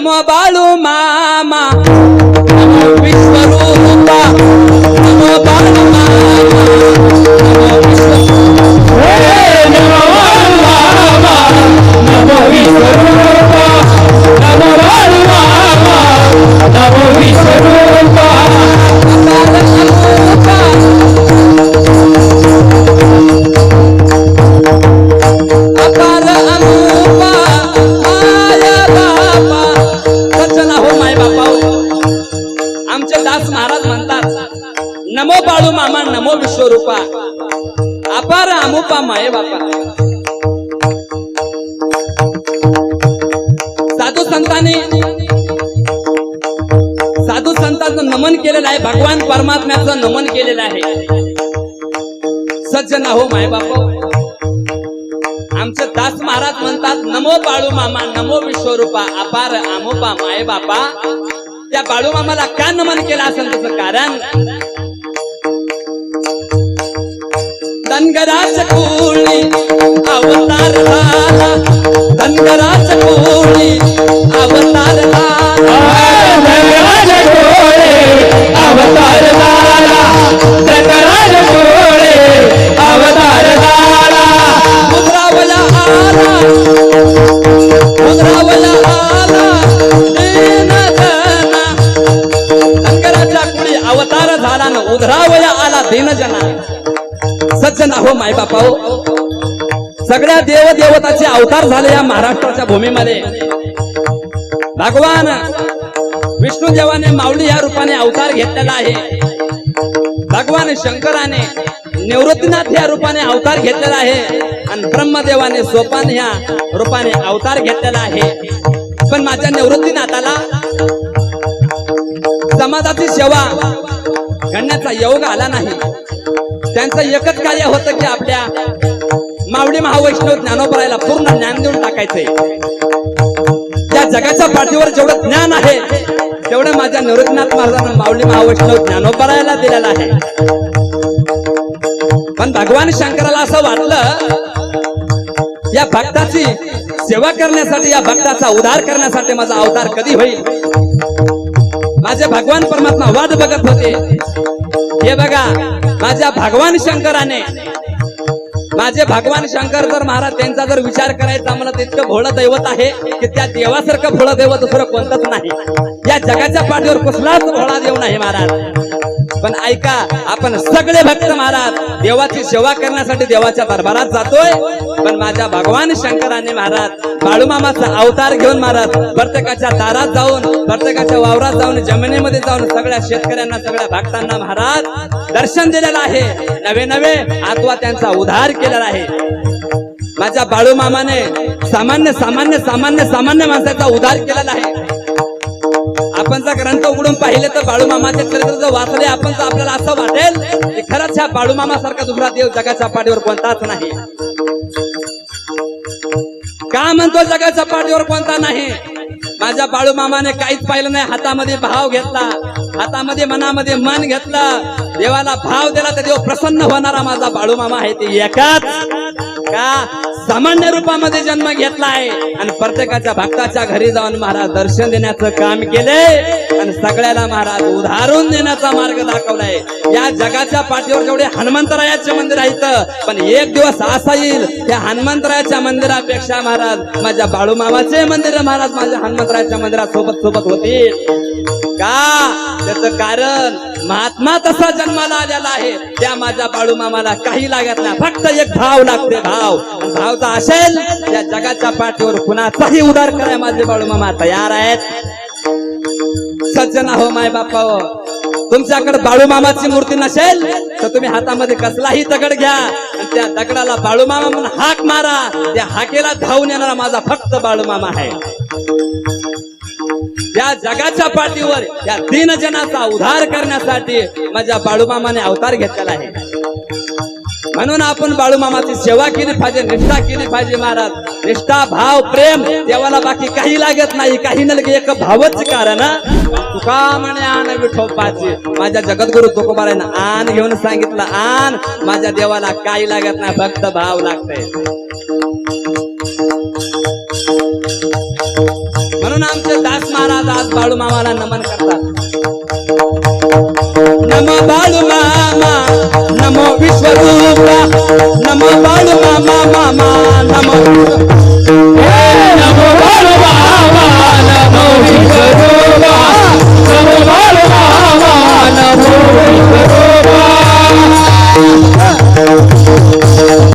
नमो बाळू मामा मामा विश्वरूपा अपार अमुपा माय बापा। साधू संतांनी साधू संतांचं नमन केलेलं आहे भगवान परमात्म्याचं नमन केलेलं आहे. सज्जन हो माय बापा। आमचे दास महाराज म्हणतात नमो बाळू मामा नमो विश्वरूपा अपार आमोपा माय बापा. त्या बाळू मामाला का नमन केलं असेल त्याचं कारण? धनगराज कोळी अवतार झाला धनगराज कोळी अवतार झाला उधरावला आला. उधरावला आला. दीन जना धनगराजा कुळी अवतार झाला न उधरावया आला दीन जना सज्जन हो माय बापा हो सगळ्या देवदेवताचे अवतार झाले या महाराष्ट्राच्या भूमीमध्ये. भगवान विष्णू देवाने माऊली या रूपाने अवतार घेतलेला आहे. भगवान शंकराने निवृत्तीनाथ या रूपाने अवतार घेतलेला आहे. आणि ब्रह्मदेवाने सोपान या रूपाने अवतार घेतलेला आहे. पण माझ्या निवृत्तीनाथाला समाजाची सेवा घडण्याचा योग आला नाही. त्यांचं एकच कार्य होतं की आपल्या मावळी महावैष्णव ज्ञानोपरायला पूर्ण ज्ञान देऊन टाकायचंय. या जगाच्या पाठीवर जेवढं ज्ञान आहे तेवढं माझ्या निवृत्तीनाथ महाराजांना माऊली महावैष्णव ज्ञानोपरायला दिलेलं आहे. पण भगवान शंकराला असं वाटलं या भक्ताची सेवा करण्यासाठी या भक्ताचा उद्धार करण्यासाठी माझा अवतार कधी होईल? माझे भगवान परमात्मा वाद बघत होते. हे बघा माझ्या भगवान शंकराने. माझे भगवान शंकर जर महाराज त्यांचा जर विचार करायचा मला तितकं भोळं दैवत आहे की त्या देवासारखं भोळं दैवत दुसरं कोणतंच नाही. या जगाच्या पाठीवर कुठलाच भोळा देव नाही महाराज. पण ऐका आपण सगळे भक्त महाराज देवाची सेवा करण्यासाठी देवाच्या दरबारात जातोय. पण माझ्या भगवान शंकराने महाराज बाळूमामाचा अवतार घेऊन महाराज प्रत्येकाच्या दारात जाऊन प्रत्येकाच्या वावरात जाऊन जमिनीमध्ये जाऊन सगळ्या शेतकऱ्यांना सगळ्या भक्तांना महाराज दर्शन दिलेलं आहे. नवे नवे आत्वा त्यांचा उद्धार केलेला आहे. माझ्या बाळूमामाने सामान्य सामान्य सामान्य सामान्य माणसाचा उद्धार केलेला आहे. आपण जर ग्रंथ उघडून पाहिले तर बाळूमामाचे चरित्र जर वाचले आपण तर आपल्याला असं वाटेल की खरंच ह्या बाळूमामा सारखा दुसरा देव जगाच्या पाठीवर कोणताच नाही. का म्हणतो जगाच्या पाठीवर कोणता नाही? माझ्या बाळूमामाने काहीच पाहिलं नाही हातामध्ये भाव घेतला हातामध्ये मनामध्ये मन घेतलं देवाला भाव दिला तर देव प्रसन्न होणारा माझा बाळूमामा आहे ते एकाच. का? सामान्य रूपामध्ये जन्म घेतलाय आणि प्रत्येकाच्या भक्ताच्या घरी जाऊन महाराज दर्शन देण्याचं काम केलंय. आणि सगळ्याला महाराज उधारून देण्याचा मार्ग दाखवलाय. या जगाच्या पाठीवर जेवढे हनुमंतरायाचे मंदिर आहेत पण एक दिवस असा येईल त्या हनुमंतरायाच्या मंदिरापेक्षा महाराज माझ्या बाळूमामाचे मंदिर महाराज माझ्या हनुमंतरायाच्या मंदिरात सोबत सोबत होतील का? त्याच कारण महात्मा तसा जन्माला आलेला आहे. त्या माझ्या बाळू मामाला काही लागत नाही. फक्त एक भाव लागते भाव. भाव भावचा असेल या जगाच्या पाठीवर कुणाचाही उदार कराय माझे बाळू मामा तयार आहेत. सज्जन हो माय बापा हो. तुमच्याकडे बाळू मामाची मूर्ती नसेल तर तुम्ही हातामध्ये कसलाही दगड घ्या आणि त्या दगडाला बाळू मामा म्हणून हाक मारा. त्या हाकेला धावून येणारा माझा फक्त बाळू मामा आहे. या जगाच्या पाठीवर या तीन जनाचा उद्धार करण्यासाठी माझ्या बाळूमामाने अवतार घेतलेला आहे. म्हणून आपण बाळूमामाची सेवा केली पाहिजे निष्ठा केली पाहिजे महाराज. निष्ठा भाव प्रेम देवाला बाकी काही लागत नाही. काही न लगे एक भावच कारण. तुका म्हणे आण विठोबाची. माझ्या जगद्गुरु तुकोबारायनं आण घेऊन सांगितलं आण. माझ्या देवाला काही लागत नाही फक्त भाव लागतंय. म्हणून आमचे दास महाराज आज बाळू मामाला नमन करतात. नमो बाळू मामा नमो विश्वगुरु నమ.